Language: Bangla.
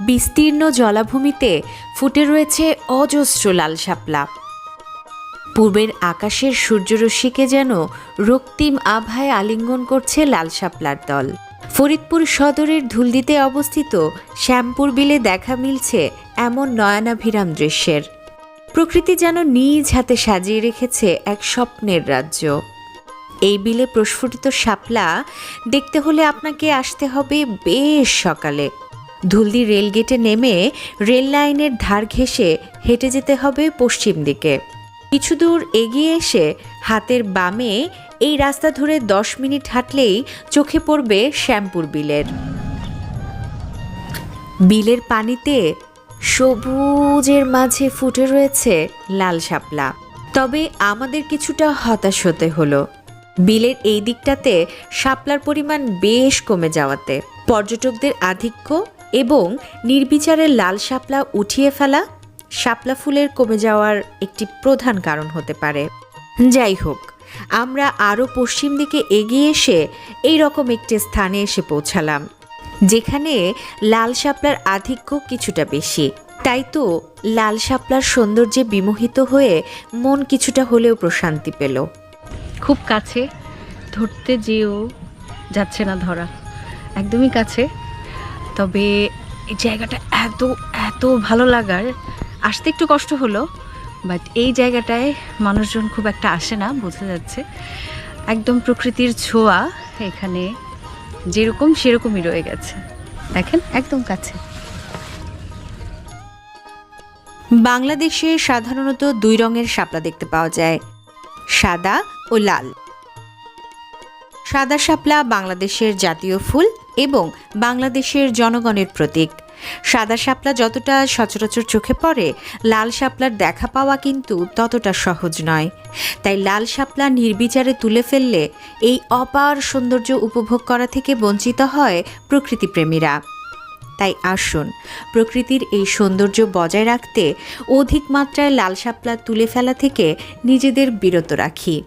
বিস্তীর্ণ জলাভূমিতে ফুটে রয়েছে অজস্র লাল শাপলা। পূর্বের আকাশের সূর্যরশ্মিকে যেন রক্তিম আভায় আলিঙ্গন করছে লাল শাপলার দল। ফরিদপুর সদরের ধুলদিতে অবস্থিত শ্যামপুর বিলে দেখা মিলছে এমন নয়নাভিরাম দৃশ্যের। প্রকৃতি যেন নিজ হাতে সাজিয়ে রেখেছে এক স্বপ্নের রাজ্য। এই বিলে প্রস্ফুটিত শাপলা দেখতে হলে আপনাকে আসতে হবে বেশ সকালে। ধুলদি রেলগেটে নেমে রেল লাইনের ধার ঘেঁষে হেঁটে যেতে হবে পশ্চিম দিকে। কিছু দূর এগিয়ে এসে হাতের বামে এই রাস্তা ধরে দশ মিনিট হাঁটলেই চোখে পড়বে শ্যামপুর বিলের। বিলের পানিতে সবুজের মাঝে ফুটে রয়েছে লাল শাপলা। তবে আমাদের কিছুটা হতাশ হতে হলো। বিলের এই দিকটাতে শাপলার পরিমাণ বেশ কমে যাওয়াতে। পর্যটকদের আধিক্য এবং নির্বিচারে লাল শাপলা উঠিয়ে ফেলা শাপলা ফুলের কমে যাওয়ার একটি প্রধান কারণ হতে পারে। যাই হোক, আমরা আরও পশ্চিম দিকে এগিয়ে এসে এই রকম একটি স্থানে এসে পৌঁছালাম, যেখানে লাল শাপলার আধিক্য কিছুটা বেশি। তাই তো লাল শাপলার সৌন্দর্যে বিমোহিত হয়ে মন কিছুটা হলেও প্রশান্তি পেল। খুব কাছে, ধরতে যেও যাচ্ছে না ধরা। একদমই কাছে। তবে এই জায়গাটা এত এত ভালো লাগার, আসতে একটু কষ্ট হলো বাট এই জায়গাটায় মানুষজন খুব একটা আসে না, বোঝা যাচ্ছে। একদম প্রকৃতির ছোঁয়া এখানে যেরকম সেরকমই রয়ে গেছে। দেখেন, একদম কাছে। বাংলাদেশে সাধারণত দুই রঙের শাপলা দেখতে পাওয়া যায়, সাদা ও লাল। সাদা শাপলা বাংলাদেশের জাতীয় ফুল এবং বাংলাদেশের জনগণের প্রতীক। সাদা শাপলা যতটা সচরাচর চোখে পড়ে, লাল শাপলার দেখা পাওয়া কিন্তু ততটা সহজ নয়। তাই লাল শাপলা নির্বিচারে তুলে ফেললে এই অপার সৌন্দর্য উপভোগ করা থেকে বঞ্চিত হয় প্রকৃতিপ্রেমীরা। তাই আসুন, প্রকৃতির এই সৌন্দর্য বজায় রাখতে অধিক মাত্রায় লাল শাপলা তুলে ফেলা থেকে নিজেদের বিরত রাখি।